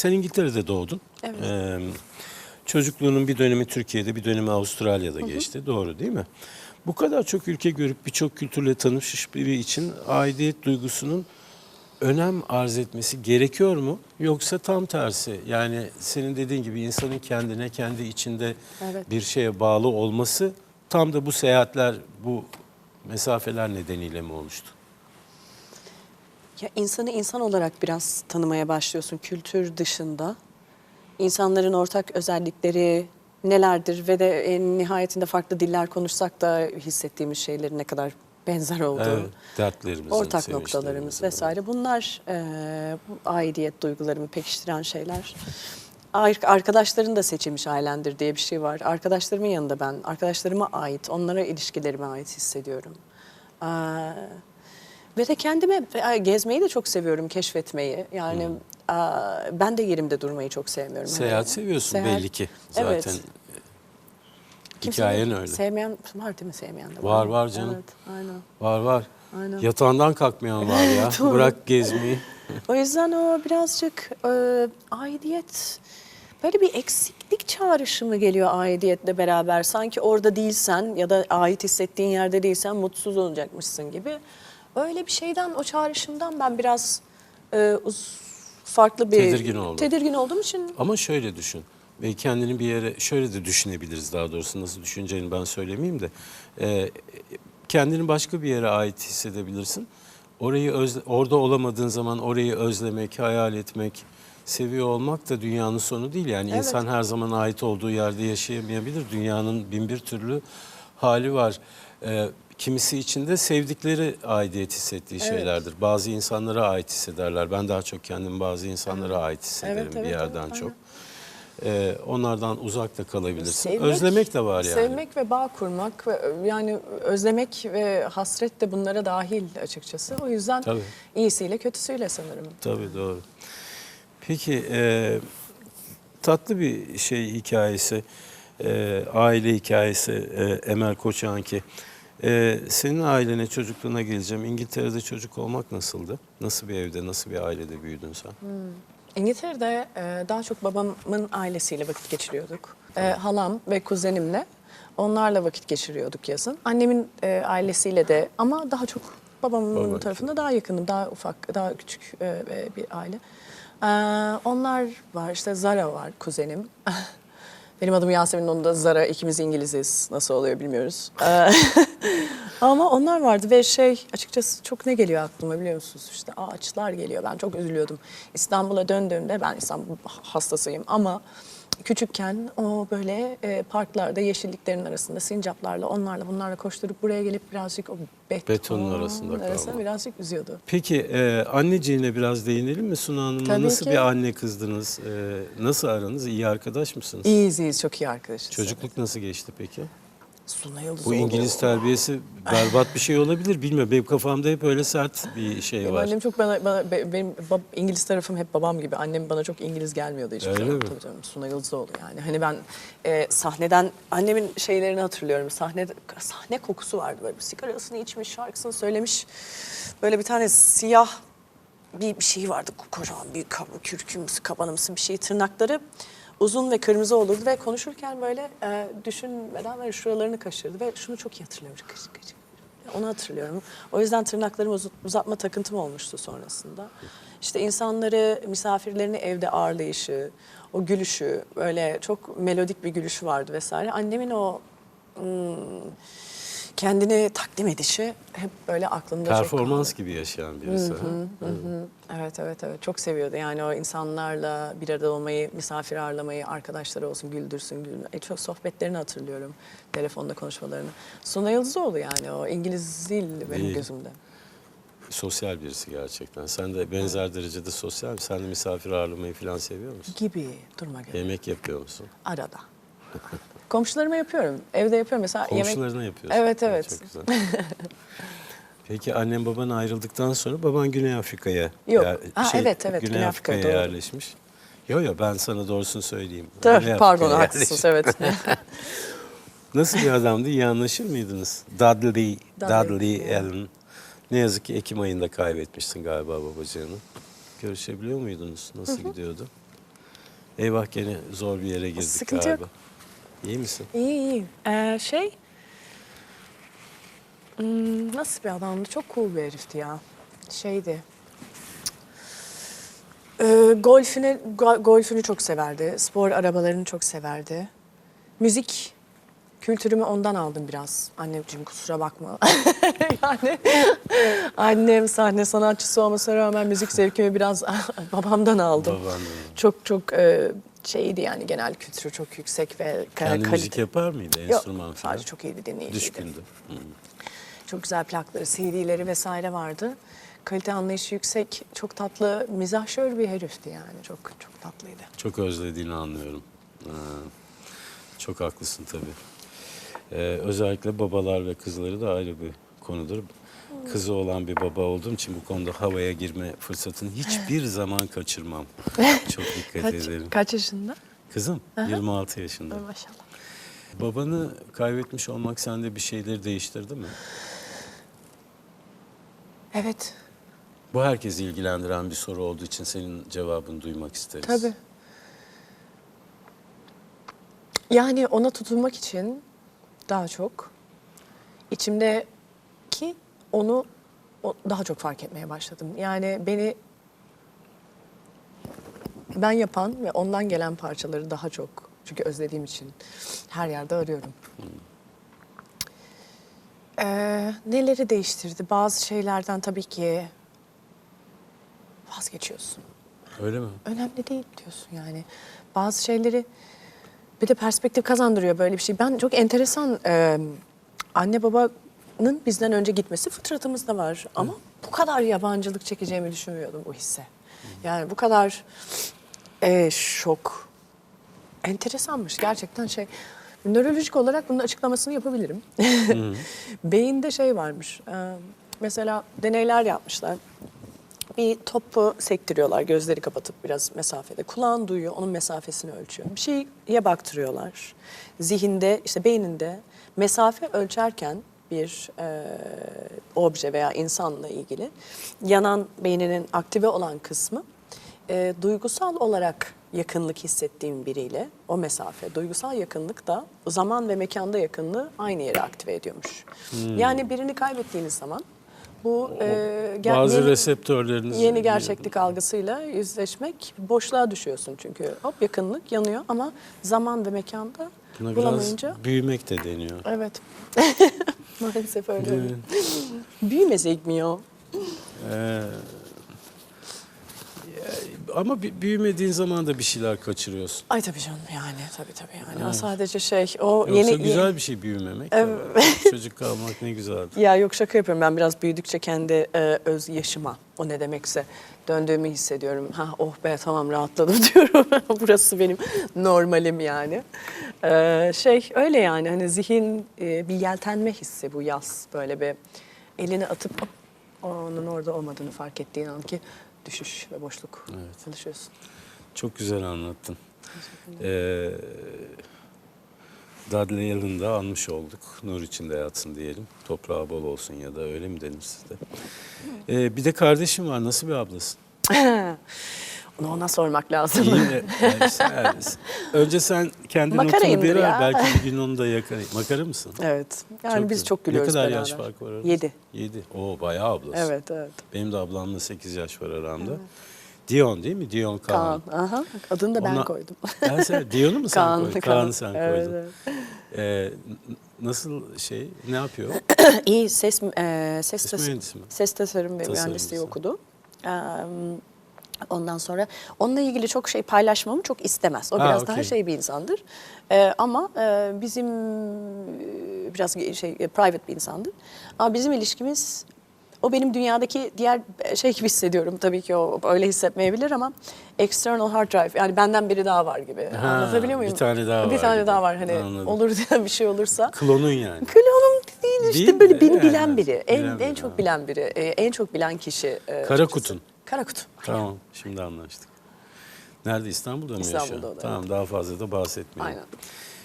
Sen İngiltere'de doğdun. Evet. Ee, çocukluğunun bir dönemi Türkiye'de, bir dönemi Avustralya'da geçti. Doğru değil mi? Bu kadar çok ülke görüp birçok kültürle tanışmış biri için aidiyet duygusunun önem arz etmesi gerekiyor mu? Yoksa tam tersi yani senin dediğin gibi insanın kendine, kendi içinde Evet. bir şeye bağlı olması tam da bu seyahatler, bu mesafeler nedeniyle mi oluştu? Ya insanı insan olarak biraz tanımaya başlıyorsun kültür dışında. İnsanların ortak özellikleri nelerdir ve de en nihayetinde farklı diller konuşsak da hissettiğimiz şeylerin ne kadar benzer olduğu. Evet, dertlerimizin, ortak noktalarımız vesaire. Bunlar e, bu aidiyet duygularımı pekiştiren şeyler. Ar- Arkadaşların da seçilmiş ailendir diye bir şey var. Arkadaşlarımın yanında ben, arkadaşlarıma ait, onlara ilişkilerime ait hissediyorum. Ee, ve de kendime gezmeyi de çok seviyorum, keşfetmeyi. Yani e, ben de yerimde durmayı çok sevmiyorum. Seyahat Hani seviyorsun seyahat- belli ki. Zaten Evet. Kimse hikayen öyle. Sevmeyen var değil mi sevmeyen de Var, var canım. Evet, aynen. Var var. Aynen. Yatağından kalkmayan var ya. Bırak gezmeyi. O yüzden o birazcık e, aidiyet böyle bir eksiklik çağrışımı geliyor aidiyetle beraber. Sanki orada değilsen ya da ait hissettiğin yerde değilsen mutsuz olacakmışsın gibi. Öyle bir şeyden o çağrışımdan ben biraz e, uz- farklı bir Tedirgin oldun. Tedirgin olduğum için Ama şöyle düşün. Ve kendini bir yere şöyle de düşünebiliriz daha doğrusu nasıl düşüneceğini ben söylemeyeyim de. Ee, kendini başka bir yere ait hissedebilirsin. Orayı özle- orada olamadığın zaman orayı özlemek, hayal etmek, seviyor olmak da dünyanın sonu değil. Yani Evet. insan her zaman ait olduğu yerde yaşayamayabilir. Dünyanın bin bir türlü hali var. Ee, kimisi için de sevdikleri aidiyet hissettiği Evet. şeylerdir. Bazı insanlara ait hissederler. Ben daha çok kendimi bazı insanlara ait hissederim Evet, evet, bir yerden evet, çok. aynen. Ee, onlardan uzak da kalabilirsin. Sevmek- Özlemek de var yani. Sevmek ve bağ kurmak ve yani özlemek ve hasret de bunlara dahil açıkçası. O yüzden Tabii. iyisiyle kötüsüyle sanırım. Tabii doğru. Peki e, tatlı bir şey hikayesi, e, aile hikayesi e, Emel Koçanki. E, senin ailene, çocukluğuna geleceğim. İngiltere'de çocuk olmak nasıldı? Nasıl bir evde, nasıl bir ailede büyüdün sen? İngiltere'de e, daha çok babamın ailesiyle vakit geçiriyorduk. E, halam ve kuzenimle onlarla vakit geçiriyorduk yazın. Annemin e, ailesiyle de ama daha çok babamın Baba, tarafında daha yakınım. Daha ufak, daha küçük e, e, bir aile. E, onlar var işte Zara var kuzenim. Benim adım Yasemin, onun da Zara. İkimiz İngiliziz. Nasıl oluyor bilmiyoruz. E, Ama onlar vardı ve şey açıkçası çok ne geliyor aklıma biliyor musunuz? İşte ağaçlar geliyor. Ben çok üzülüyordum. İstanbul'a döndüğümde ben İstanbul hastasıyım ama küçükken o böyle e, parklarda yeşilliklerin arasında sincaplarla onlarla bunlarla koşturup buraya gelip birazcık o beton Betonun arasında arasında birazcık üzüyordu. Peki e, anneciğine biraz değinelim mi Suna Hanım'la? Tabii nasıl ki. bir anne kızdınız? E, nasıl aranız? İyi arkadaş mısınız? İyiyiz iyiyiz çok iyi arkadaşız. Çocukluk nasıl geçti peki? Suna Yıldız Bu İngiliz terbiyesi berbat bir şey olabilir bilmiyorum. Benim kafamda hep öyle sert bir şey Benim var. annem çok bana, bana be- benim bab- İngiliz tarafım hep babam gibi. Annem bana çok İngiliz gelmiyordu hiçbir Öyle mi? Tabii canım Suna Yıldızoğlu yani. Hani ben e, sahneden annemin şeylerini hatırlıyorum. Sahne sahne kokusu vardı böyle. Sigarasını içmiş, şarkısını söylemiş. Böyle bir tane siyah bir, bir şey vardı. Kocaman bir kab kürkümsü, kabanımsı bir şey. Tırnakları uzun ve kırmızı olurdu ve konuşurken böyle e, düşünmeden böyle şuralarını kaşırdı ve şunu çok iyi hatırlıyorum. Kıç, kıç. Onu hatırlıyorum. O yüzden tırnaklarımı uzat- uzatma takıntım olmuştu sonrasında. İşte insanları, misafirlerini evde ağırlayışı, o gülüşü, böyle çok melodik bir gülüşü vardı vesaire. Annemin o hmm, kendini takdim edişi hep böyle aklımda çok Performans kaldı. gibi yaşayan birisi. ha? evet evet evet çok Çok seviyordu yani o insanlarla bir arada olmayı, misafir ağırlamayı, arkadaşları olsun güldürsün, gülme. E, çok sohbetlerini hatırlıyorum, telefonda konuşmalarını. Suna Yıldızoğlu yani o İngiliz değil benim Değil. gözümde. Sosyal birisi gerçekten. Sen de benzer derecede sosyal? Sen de misafir ağırlamayı falan seviyor musun? gibi durma göre. Yemek yapıyor musun? Arada. Komşularıma yapıyorum. Evde yapıyorum mesela yemek. Komşularına yapıyorsun. Evet, evet. Çok güzel. Peki annem baban ayrıldıktan sonra baban Güney Afrika'ya Yok. yer- Ha, evet, evet, Güney, Güney Afrika'ya doğru. yerleşmiş. Yok yok ben sana doğrusunu söyleyeyim. Tabii, Güney pardon haklısınız evet. Nasıl bir adamdı? İyi anlaşır mıydınız? Dudley, Dudley, Dudley Allen. Ne yazık ki Ekim ayında kaybetmişsin galiba babacığını. Görüşebiliyor muydunuz? Nasıl gidiyordu? Eyvah gene zor bir yere girdik Sıkıntı galiba. yok. İyi misin? İyi iyi. Ee, şey... hmm, nasıl bir adamdı? Çok cool bir herifti ya. Şeydi. Ee, golfünü, go- golfünü çok severdi. Spor arabalarını çok severdi. Müzik kültürümü ondan aldım biraz. Anneciğim kusura bakma. yani annem sahne sanatçısı olmasına rağmen müzik zevkimi biraz babamdan aldım. Babandan. Çok çok e, şeydi yani genel kültürü çok yüksek ve Kendi kalite- müzik yapar mıydı? Yok, Enstrüman falan? sadece çok iyiydi dinleyiciydi. Düşkündü. Hı. Çok güzel plakları, CD'leri vesaire vardı. Kalite anlayışı yüksek, çok tatlı, mizahşör bir herifti yani. Çok çok tatlıydı. Çok özlediğini anlıyorum. Ha, Çok haklısın tabii. Ee, özellikle babalar ve kızları da ayrı bir konudur. Kızı olan bir baba olduğum için bu konuda havaya girme fırsatını hiçbir zaman kaçırmam. Çok dikkat Kaç, ederim. kaç yaşında? Kızım 26 yaşında. Maşallah. Babanı kaybetmiş olmak sende bir şeyleri değiştirdi mi? Evet, Bu herkesi ilgilendiren bir soru olduğu için senin cevabını duymak isteriz. tabii. Yani ona tutunmak için daha çok içimdeki onu o- daha çok fark etmeye başladım. Yani beni ben yapan ve ondan gelen parçaları daha çok çünkü özlediğim için her yerde arıyorum. Ee, neleri değiştirdi? Bazı şeylerden tabii ki vazgeçiyorsun. Öyle mi? Önemli değil diyorsun yani. Bazı şeyleri bir de perspektif kazandırıyor böyle bir şey. Ben çok enteresan e, anne babanın bizden önce gitmesi fıtratımızda var. Ama bu kadar yabancılık çekeceğimi düşünmüyordum bu hisse. Yani bu kadar e, şok. Enteresanmış gerçekten şey. Nörolojik olarak bunun açıklamasını yapabilirim. Beyinde şey varmış. e, mesela deneyler yapmışlar bir topu sektiriyorlar gözleri kapatıp biraz mesafede. Kulağın duyuyor, onun mesafesini ölçüyor. Bir şeye baktırıyorlar. Zihinde, işte beyninde mesafe ölçerken bir e, obje veya insanla ilgili yanan beyninin aktive olan kısmı e, duygusal olarak yakınlık hissettiğim biriyle o mesafe, duygusal yakınlık da zaman ve mekanda yakınlığı aynı yere aktive ediyormuş. Yani birini kaybettiğiniz zaman bu e, ger- Bazı yeni- reseptörleriniz... Yeni gerçeklik algısıyla yüzleşmek boşluğa düşüyorsun çünkü hop yakınlık yanıyor ama zaman ve mekanda Buna bulamayınca biraz büyümek de deniyor. evet maalesef öyle. Evet. Büyümesek mi ya? Ee, ama büyümediğin zaman da bir şeyler kaçırıyorsun. Ay tabii canım yani tabii tabii yani o sadece şey o Yoksa yeni güzel bir şey büyümemek. Evet. Evet. Çocuk kalmak ne güzeldir. Ya yok şaka yapıyorum ben biraz büyüdükçe kendi e, öz yaşıma o ne demekse döndüğümü hissediyorum. Ha oh be tamam rahatladım diyorum. Burası benim normalim yani. Ee, şey öyle yani hani zihin e, bir yeltenme hissi bu yaz böyle bir elini atıp onun orada olmadığını fark ettiğin an ki düşüş ve boşluk Evet. çalışıyorsun. Çok güzel anlattın. Ee, Dudley Allen'ı da almış olduk. Nur içinde yatsın diyelim. Toprağı bol olsun ya da öyle mi denir sizde? Ee, bir de kardeşim var. Nasıl bir ablasın? Onu ona sormak lazım. İyi mi? Yani sen- Önce sen kendi notunu Makarayımdır bir ver. ya. Belki bir gün onu da yakarım. Makara mısın? evet. Yani biz güzel. çok gülüyoruz Ne kadar beraber. yaş farkı var aranızda? Yedi. Yedi. Oo bayağı ablasın. Evet evet. Benim de ablamla 8 yaş var aramda. Dion değil mi? Dion Kaan. Kaan. Aha. Adını da ben Ona- koydum. Ben sen, Dion'u mu sen Kaan, koydun? Kaan. Kaan'ı sen Evet, koydun. evet. Ee, n- nasıl şey, ne yapıyor? İyi ses e, ses, Ses tas- mühendisi mi? ses tasarım ve Tasarımcısı. mühendisliği okudu. Ee, ondan sonra onunla ilgili çok şey paylaşmamı çok istemez. O Ha, biraz daha okey. şey bir insandır. Ee, ama e, bizim e, biraz şey e, private bir insandır. Ama bizim ilişkimiz o benim dünyadaki diğer şey gibi hissediyorum. Tabii ki o öyle hissetmeyebilir ama external hard drive yani benden biri daha var gibi. Ha, Anlatabiliyor muyum? bir tane daha Bir var tane gibi. daha var hani Anladım. olur diye bir şey olursa. Klonun yani. Klonum değil işte Değil böyle beni Yani, bilen biri. En, bilen en biri, çok ha. bilen biri. e, en çok bilen kişi. e, Kara açıkçası. kutun. Kara kutu. Tamam, şimdi anlaştık. Nerede? İstanbul'da mı İstanbul'da yaşıyor? da, Tamam, daha fazla da bahsetmeyelim. Aynen.